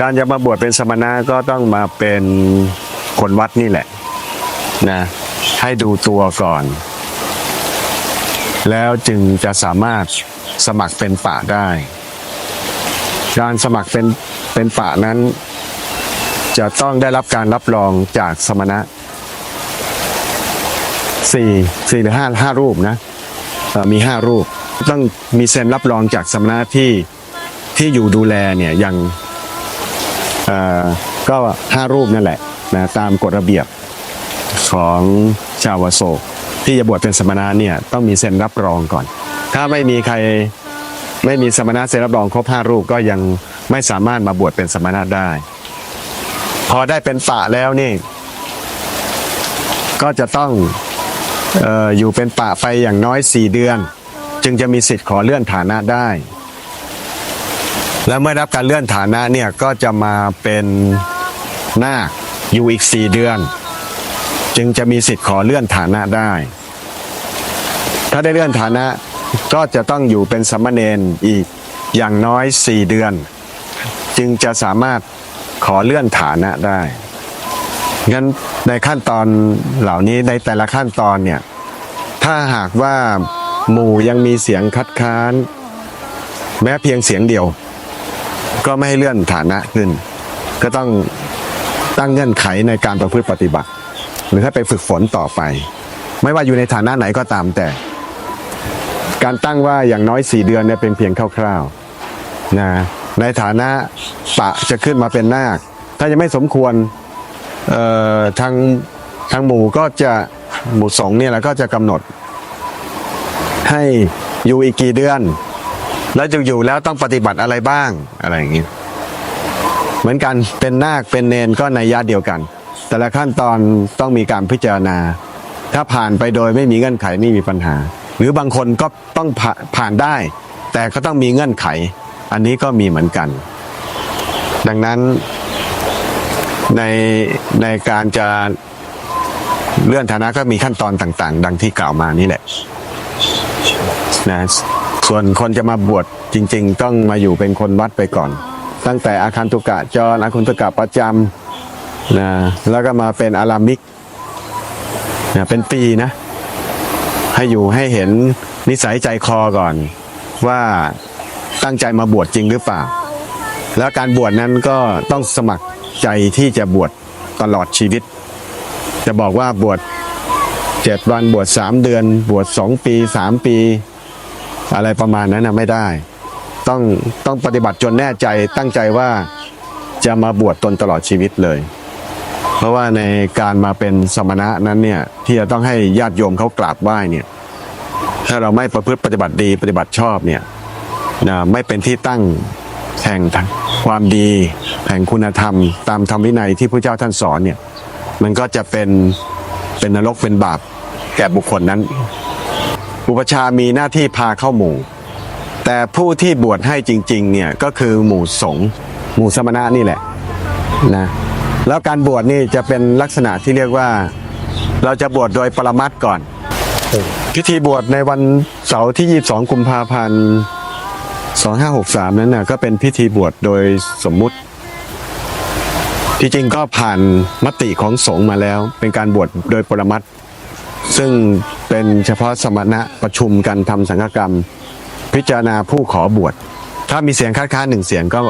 การจะมาบวชเป็นสมณะก็ต้องมาเป็นคนวัดนี่แหละนะให้ดูตัวก่อน แล้วจึงจะสามารถสมัครเป็นป่าได้ การสมัครเป็นเป็นป่านั้น จะต้องได้รับการรับรองจากสมณะสี่สี่หรือห้าห้ารูปนะมีห้ารูปต้องมีเซ็นรับรองจากสมณะที่ที่อยู่ดูแลเนี่ยยัง ก็ห้ารูปนั่นแหละนะตามกฎระเบียบของชาวโศก ที่จะบวชเป็นสมณะเนี่ยต้องมีเซ็นรับรองก่อน ถ้าไม่มีใครไม่มีสมณะเซ็นรับรองครบห้ารูปก็ยังไม่สามารถมาบวชเป็นสมณะได้ พอได้เป็นป่าแล้วนี่ก็จะต้องอออยู่เป็นป่าไปอย่างน้อยสี่เดือน จึงจะมีสิทธิ์ขอเลื่อนฐานะได้ และเมื่อรับการเลื่อนฐานะเนี่ยก็จะมาเป็นนาคอยู่อีกสี่เดือน จึงจะมีสิทธิ์ขอเลื่อนฐานะได้ ถ้าได้เลื่อนฐานะก็จะต้องอยู่เป็นสามเณรอีกอย่างน้อยสี่เดือน จึงจะสามารถขอเลื่อนฐานะได้งั้นในขั้นตอนเหล่านี้ในแต่ละขั้นตอนเนี่ยถ้าหากว่าหมู่ยังมีเสียงคัดค้าน แม้เพียงเสียงเดียว ก็ไม่ให้เลื่อนฐานะขึ้น ก็ต้องตั้งเงื่อนไขในการประพฤติปฏิบัติ หรือให้ไปฝึกฝนต่อไป ไม่ว่าอยู่ในฐานะไหนก็ตามแต่ การตั้งว่าอย่างน้อยสี่เดือนเนี่ยเป็นเพียงคร่าวๆนะในฐานะปะจะขึ้นมาเป็นนาค ถ้ายังไม่สมควรทางทางหมู่ก็จะหมู่สงเนี่ยแหละก็จะกำหนดให้อยู่อีกกี่เดือน แล้วจะอยู่แล้วต้องปฏิบัติอะไรบ้างอะไรอย่างนี้เหมือนกันเป็นนาคเป็นเนนก็ในยะเดียวกัน แต่ละขั้นตอนต้องมีการพิจารณา ถ้าผ่านไปโดยไม่มีเงื่อนไขไม่มีปัญหา หรือบางคนก็ต้องผ่าผานได้ แต่ก็ต้องมีเงื่อนไข อันนี้ก็มีเหมือนกัน ดังนั้นในในการจะเลื่อนฐานะก็มีขั้นตอนต่าง ๆ ดังที่กล่าวมานี่แหละนะ ส่วนคนจะมาบวชจริง ๆ ต้องมาอยู่เป็นคนวัดไปก่อน ตั้งแต่อาคันตุกะจรอาคันตุกะประจำนะแล้วก็มาเป็นอารามิกนะเป็นปีนะ ให้อยู่ให้เห็นนิสัยใจคอก่อน ว่าตั้งใจมาบวชจริงหรือเปล่า แล้วการบวชนั้นก็ต้องสมัครใจที่จะบวชตลอดชีวิต จะบอกว่าบวชเจ็ดวันบวชสามเดือน บวชสองปีสามปี อะไรประมาณนั้นนะไม่ได้ ต้องต้องปฏิบัติจนแน่ใจตั้งใจว่าจะมาบวชตนตลอดชีวิตเลย เพราะว่าในการมาเป็นสมณะนั้นเนี่ยที่จะต้องให้ญาติโยมเขากราบไหว้เนี่ยถ้าเราไม่ประพฤติปฏิบัติดีปฏิบัติชอบเนี่ยนะไม่เป็นที่ตั้งแห่งความดีแห่งคุณธรรม ตามธรรมวินัยที่พระเจ้าท่านสอนเนี่ยมันก็จะเป็นเป็นนรกเป็นบาปแก่บุคคลนั้น อุปชามีหน้าที่พาเข้าหมู่ แต่ผู้ที่บวชให้จริง ๆ เนี่ยก็คือหมู่สงฆ์หมู่สมณะนี่แหละนะแล้วการบวชนี่จะเป็นลักษณะที่เรียกว่า เราจะบวชโดยปรมัตก่อน พิธีบวชในวันเสาร์ที่ 22 กุมภาพันธ์ 2563 นั้นน่ะก็เป็นพิธีบวชโดยสมมุติ ที่จริงก็ผ่านมติของสงฆ์มาแล้ว เป็นการบวชโดยปรมัตถ ซึ่งเป็นเฉพาะสมณะประชุมกันทำสังฆกรรม พิจารณาผู้ขอบวช ถ้ามีเสียงคัดค้านหนึ่งเสียงก็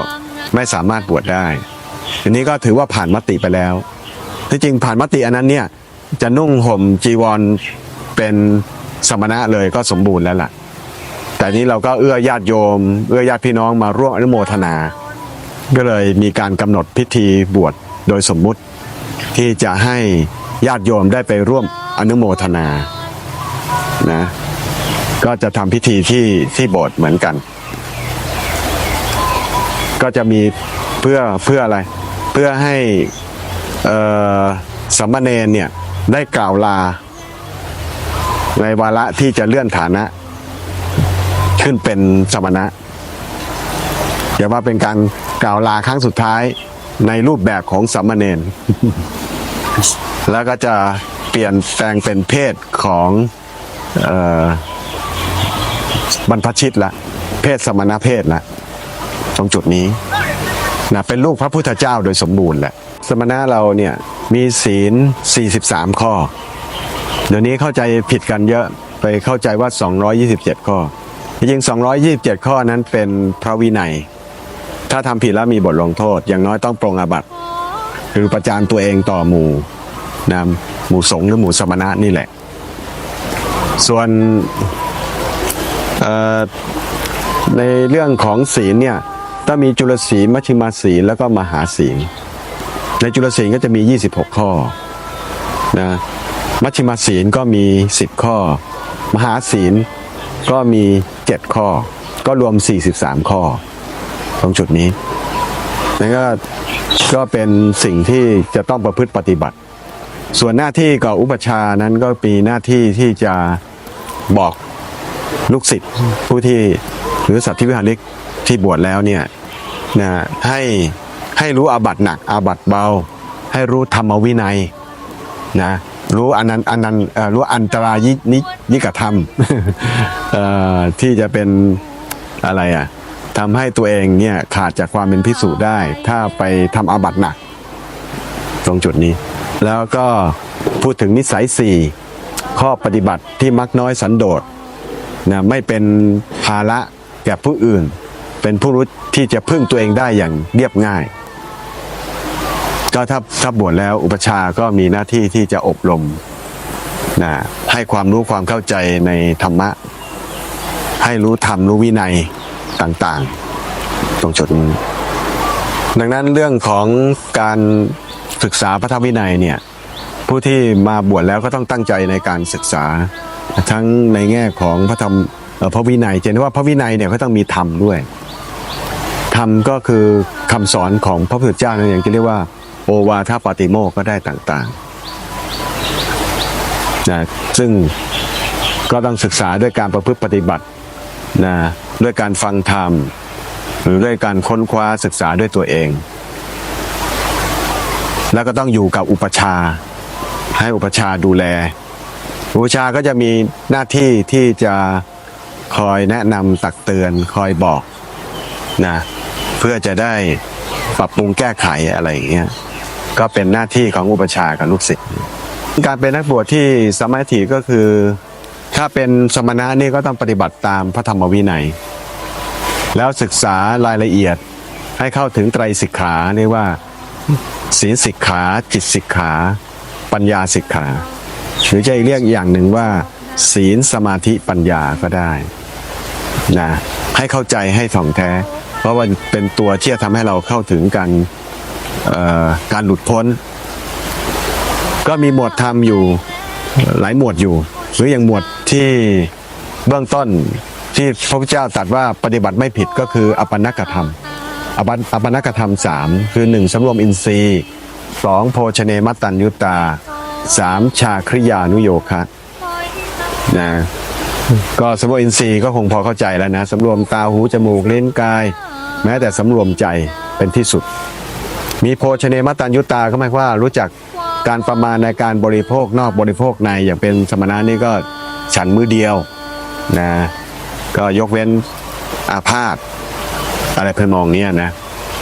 ไม่สามารถบวชได้ทีนี้ก็ถือว่าผ่านมติไปแล้ว ที่จริงผ่านมติอันนั้นเนี่ยจะนุ่งห่มจีวรเป็นสมณะเลยก็สมบูรณ์แล้วล่ะ แต่นี้เราก็เอื้อญาติโยม เอื้อญาติพี่น้องมาร่วมอนุโมทนา ก็เลยมีการกำหนดพิธีบวชโดยสมมุติที่จะให้ญาติโยมได้ไปร่วม อนุโมทนานะ ก็จะทำพิธีที่ที่โบสถ์เหมือนกัน ก็จะมีเพื่อเพื่ออะไร เพื่อให้สามเณรเนี่ยได้กล่าวลา ในวาระที่จะเลื่อนฐานะ ขึ้นเป็นสมณะอย่าว่าเป็นการกล่าวลาครั้งสุดท้ายในรูปแบบของสามเณรแล้วก็จะ เปลี่ยนแปลงเป็นเพศของออบรรพชิตละ เพศสมณเพศละตรงจุดนี้นะเป็นลูกพระพุทธเจ้าโดยสมบูรณ์แหละ สมณะเราเนี่ยมีศีล 43 ข้อ เดี๋ยวนี้เข้าใจผิดกันเยอะไปเข้าใจว่า 227 ข้อ จริง 227 ข้อนั้นเป็นพระวินัย ถ้าทำผิดแล้วมีบทลงโทษ อย่างน้อยต้องปรงอาบัติ หรือประจานตัวเองต่อหมู่นะ หมู่สงฆ์หรือหมู่สมณะนี่แหละ ส่วนในเรื่องของศีลเนี่ยต้องมีจุลศีลมัชฌิมาศีลแล้วก็มหาศีล ในจุลศีลก็จะมี 26 ข้อนะมัชฌิมาศีลก็มี 10 ข้อ มหาศีลก็มี 7 ข้อ ก็รวม 43 ข้อ ตรงจุดนี้นั่นก็ก็เป็นสิ่งที่จะต้องประพฤติปฏิบัติ ส่วนหน้าที่กับอุปชานั้นก็มีหน้าที่ที่จะบอกลูกศิษย์ผู้ที่หรือสัตว์ที่วิหาริกที่บวชแล้วเนี่ยนะให้ให้รู้อาบัติหนักอาบัติเบา ให้รู้ธรรมวินัยนะรู้อนันอนันเอ่อรู้อันตรายินิยิกธรรมที่จะเป็นอะไรอะทำให้ตัวเองเนี่ยขาดจากความเป็นพิสูจน์ได้ ถ้าไปทำอาบัติหนัก ตรงจุดนี้ แล้วก็พูดถึงนิสัยสี่ข้อปฏิบัติที่มักน้อยสันโดษนะไม่เป็นภาระแก่ผู้อื่น เป็นผู้รู้ที่จะพึ่งตัวเองได้อย่างเรียบง่าย ก็ถ้าถ้าบวชแล้วอุปชาก็มีหน้าที่ที่จะอบรมนะให้ความรู้ความเข้าใจในธรรมะ ให้รู้ธรรมรู้วินัยต่างๆ ตรงจุดนี้ดังนั้นเรื่องของการ ศึกษาพระธรรมวินัยเนี่ยผู้ที่มาบวชแล้วก็ต้องตั้งใจในการศึกษา ทั้งในแง่ของพระธรรมพระวินัยเห็นว่าพระวินัยเนี่ยก็ต้องมีธรรมด้วยธรรมก็คือคำสอนของพระพุทธเจ้านั่นเองที่เรียกว่าโอวาทปาติโมก็ได้ต่างๆนะซึ่งก็ต้องศึกษาด้วยการประพฤติปฏิบัตินะด้วยการฟังธรรม หรือด้วยการค้นคว้าศึกษาด้วยตัวเอง แล้วก็ต้องอยู่กับอุปชา ให้อุปชาดูแล อุปชาก็จะมีหน้าที่ที่จะคอยแนะนำตักเตือนคอยบอกนะเพื่อจะได้ปรับปรุงแก้ไขอะไรอย่างเงี้ยก็เป็นหน้าที่ของอุปชากับลูกศิษย์การเป็นนักบวชที่สมาธิก็คือ ถ้าเป็นสมณะนี่ก็ต้องปฏิบัติตามพระธรรมวินัย แล้วศึกษารายละเอียดให้เข้าถึงไตรสิกขาเรียกว่า ศีลสิกขา จิตสิกขา ปัญญาสิกขา หรือจะเรียกอย่างหนึ่งว่า ศีลสมาธิปัญญาก็ได้นะให้เข้าใจให้ถ่องแท้ เพราะว่าเป็นตัวที่จะทำให้เราเข้าถึงการเอ่อการหลุดพ้น ก็มีหมวดธรรมอยู่หลายหมวดอยู่ หรืออย่างหมวดที่เบื้องต้นที่พระพุทธเจ้าตรัสว่าปฏิบัติไม่ผิดก็คืออปันนกธรรม อปันอปนกธรรมสามคือหนึ่งสำรวมอินทรีย์สองโภชเนมัตตัญยุตาสามชาคริยานุโยคะนะก็สำรวมอินทรีย์ก็คงพอเข้าใจแล้วนะสำรวมตาหูจมูกเลิ้นกาย แม้แต่สำรวมใจเป็นที่สุด มีโภชเนมัตตัญยุตาก็หมายว่ารู้จักการประมาณในการบริโภคนอกบริโภคในอย่างเป็นสมณะนี่ก็ฉันมือเดียวนะก็ยกเว้นอาพาธ อะไรเพื่อมองเนี้ยนะ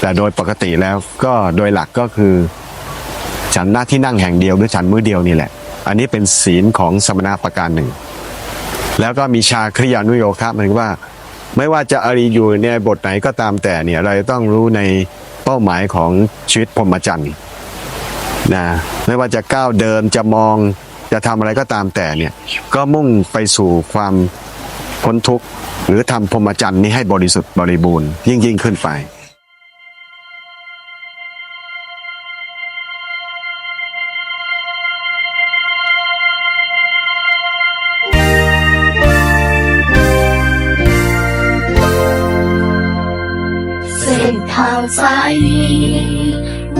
แต่โดยปกติแล้วก็โดยหลักก็คือ ฉันหน้าที่นั่งแห่งเดียวหรือฉันมือเดียวนี่แหละ อันนี้เป็นศีลของสมณะประการหนึ่ง แล้วก็มีชาคริยานุโยคะหมายถึงว่า ไม่ว่าจะอริอยู่ในบทไหนก็ตามแต่เนี่ยเราจะต้องรู้ในเป้าหมายของชีวิตพรหมจรรย์นะไม่ว่าจะก้าวเดินจะมองจะทำอะไรก็ตามแต่เนี่ยก็มุ่งไปสู่ความ พ้นทุกข์ หรือทำพรหมจรรย์นี้ให้บริสุทธิ์บริบูรณ์ยิ่งยิ่งขึ้นไปเส้นทางสายนี้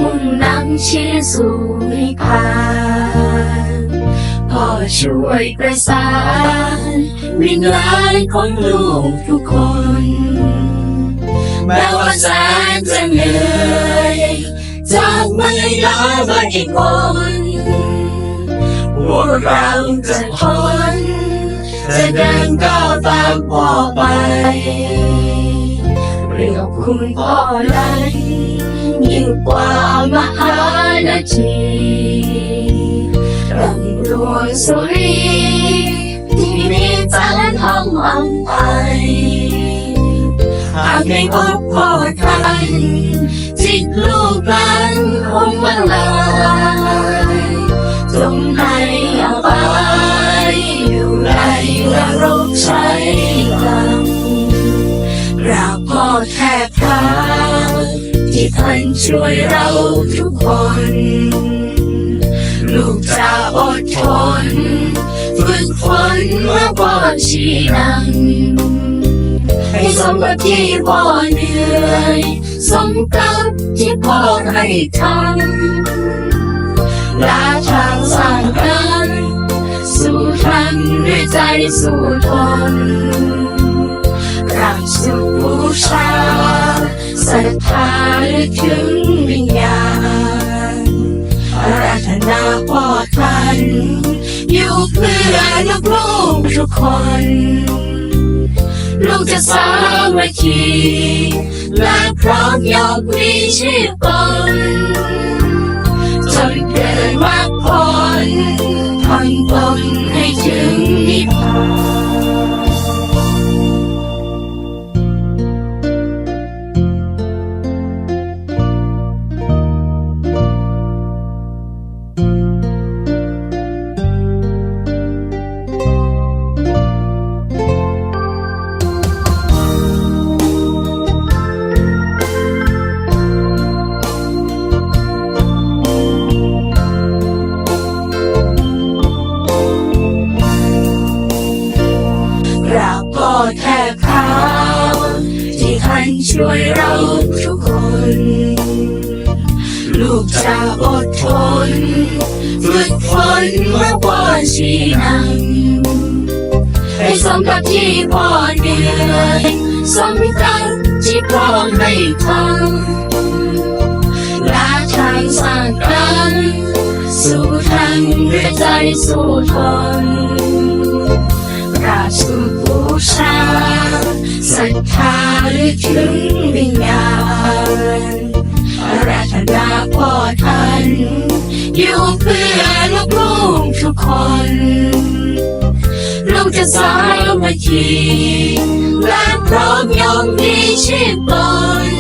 มุ่งนำชี้สู่นิพพานพ่อช่วยประสาน วิญญาณของลูกทุกคน แม้ว่าแสนจะเหนื่อยจากไม่ลาไม่กนพวกเราจะทนจะเดินก้าวตามพ่อไปเรื่องคุณพ่อนั้นยิ่งกว่ามหานาทีดังดวงสุรี จันทร์ทองอัมไปหากในอกพ่อท่านจิตลูกหลานคงมาลายจงให้อภัยอยู่ในนรกใช้กรรมกราบพ่อแทบเท้าที่ท่านช่วยเราทุกคน ลูกจะอดทน ฝึกฝนเมื่อพ่อชี้นำให้สมกับที่พ่อเหนื่อยสมกับที่พ่อให้ทำลาทางสร้างกันสู่ทางด้วยใจสู่ทนรักสุขบูชาศรัทธาลึกถึงวิญญาณราธนาพ่อท่าน อยู่เพื่อลูกลูกทุกคน ลูกจะสามัคคีและพร้อมยอมมีชีพตนจนเกิดมรรคผลทนตนให้ถึงนิพพาน ที่ท่านช่วยเราทุกคน ลูกจะอดทน ฝึกฝนเมื่อพ่อชี้นำให้สมกับที่พ่อเหนื่อยสมกับที่พ่อให้ทำและทางสร้างกันสู่ทางด้วยใจสู่ทนราชุบูชา ลึกถึงวิญญาณราธนาพ่อท่านอยู่เพื่อลูกลูกทุกคนลูกจะสายมาทีและพร้อมยอมมีชีพตน